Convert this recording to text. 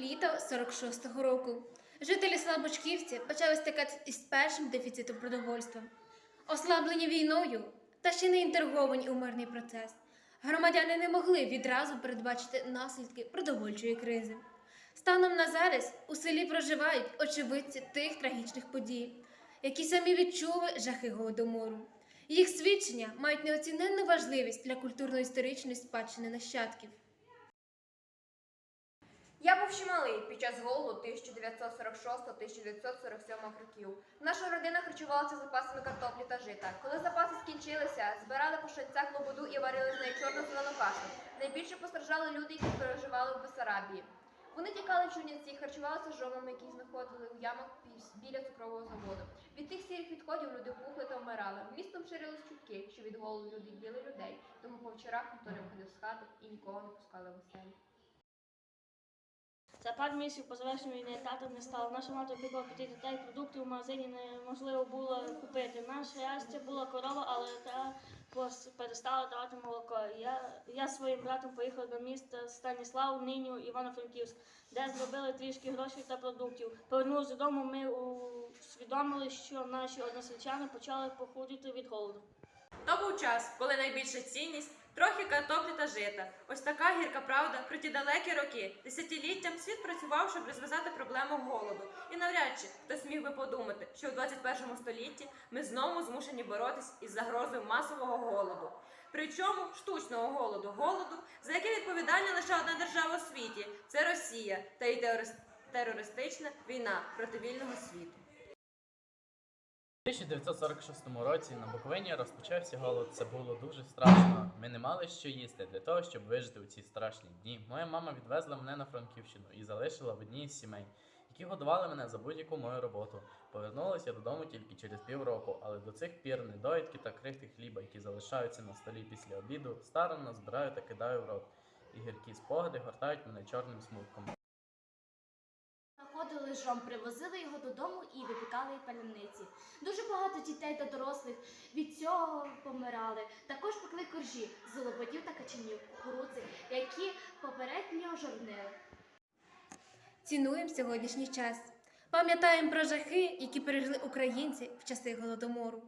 літа 46-го року. Жителі села Бочківці почали стикатися із першим дефіцитом продовольства. Ослаблені війною та ще не інтегровані у мирний процес. Громадяни не могли відразу передбачити наслідки продовольчої кризи. Станом на зараз у селі проживають очевидці тих трагічних подій, які самі відчули жахи голодомору. Їх свідчення мають неоціненну важливість для культурно-історичної спадщини нащадків. Був ще малий під час голоду 1946-1947 років. Наша родина харчувалася запасами картоплі та жита. Коли запаси скінчилися, збирали по шанцях лободу і варили з нею чорну зелену кашу. Найбільше постраждали люди, які переживали в Бесарабії. Вони тікали в Чунянці, харчувалися жомами, які знаходили у ямах біля цукрового заводу. Від тих сірих відходів люди пухли та вмирали. Містом ширились чутки, що від голоду люди їли людей, тому по вечорах ніхто не виходив з хати і нікого не пускали в оселі. За пару місяців по завершенню війни тата не стало. Наша мати опікувала п'яти дітей, продуктів в магазині неможливо було купити. Наша щастя була корова, але та перестала давати молоко. Я, я своїм братом поїхав до міста Станіслав, нині Івано-Франківськ, де зробили трішки грошей та продуктів. Повернувши додому, ми усвідомили, що наші односельчани почали похудіти від голоду. То був час, коли найбільша цінність трохи картоплі та жита. Ось така гірка правда про ті далекі роки. Десятиліттям світ працював, щоб розв'язати проблему голоду. І навряд чи хтось міг би подумати, що у 21 столітті ми знову змушені боротись із загрозою масового голоду. Причому штучного голоду, голоду, за який відповідальна лише одна держава у світі це Росія та теорис- терористична війна проти вільного світу. У 1946 році на Буковині розпочався голод. Це було дуже страшно. Ми не мали що їсти для того, щоб вижити у ці страшні дні. Моя мама відвезла мене на Франківщину і залишила в одній із сімей, які годували мене за будь-яку мою роботу. Повернулася додому тільки через півроку, але до цих пір недоїдки та крихти хліба, які залишаються на столі після обіду, старанно збираю та кидаю в рот. І гіркі спогади гортають мене чорним смутком. Знаходили жом, привозили його додому і випікали паляниці. Дуже багато дітей та дорослих від цього помирали. Також пекли коржі з лободів та качанів, кукурудзи, які попередньо жорнили. Цінуємо сьогоднішній час. Пам'ятаємо про жахи, які пережили українці в часи голодомору.